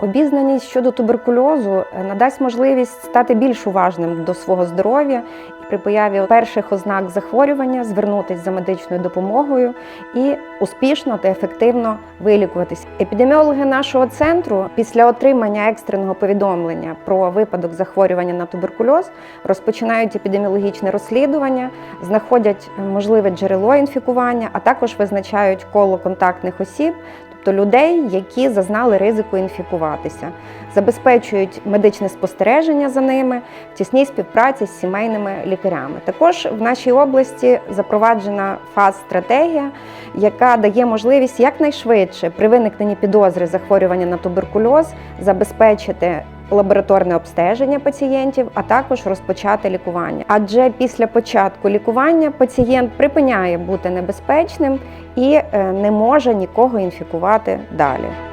Обізнаність щодо туберкульозу е, надасть можливість стати більш уважним до свого здоров'я і при появі перших ознак захворювання звернутися за медичною допомогою і успішно та ефективно вилікуватися. Епідеміологи нашого центру після отримання екстреного повідомлення про випадок захворювання на туберкульоз розпочинають епідеміологічне розслідування, знаходять е, можливе джерело інфікування, а також визначають коло контактних осіб тобто людей, які зазнали ризику інфікуватися, забезпечують медичне спостереження за ними в тісній співпраці з сімейними лікарями. Також в нашій області запроваджена фаз-стратегія, яка дає можливість якнайшвидше при виникненні підозри захворювання на туберкульоз забезпечити. Лабораторне обстеження пацієнтів, а також розпочати лікування. Адже після початку лікування пацієнт припиняє бути небезпечним і е, не може нікого інфікувати далі.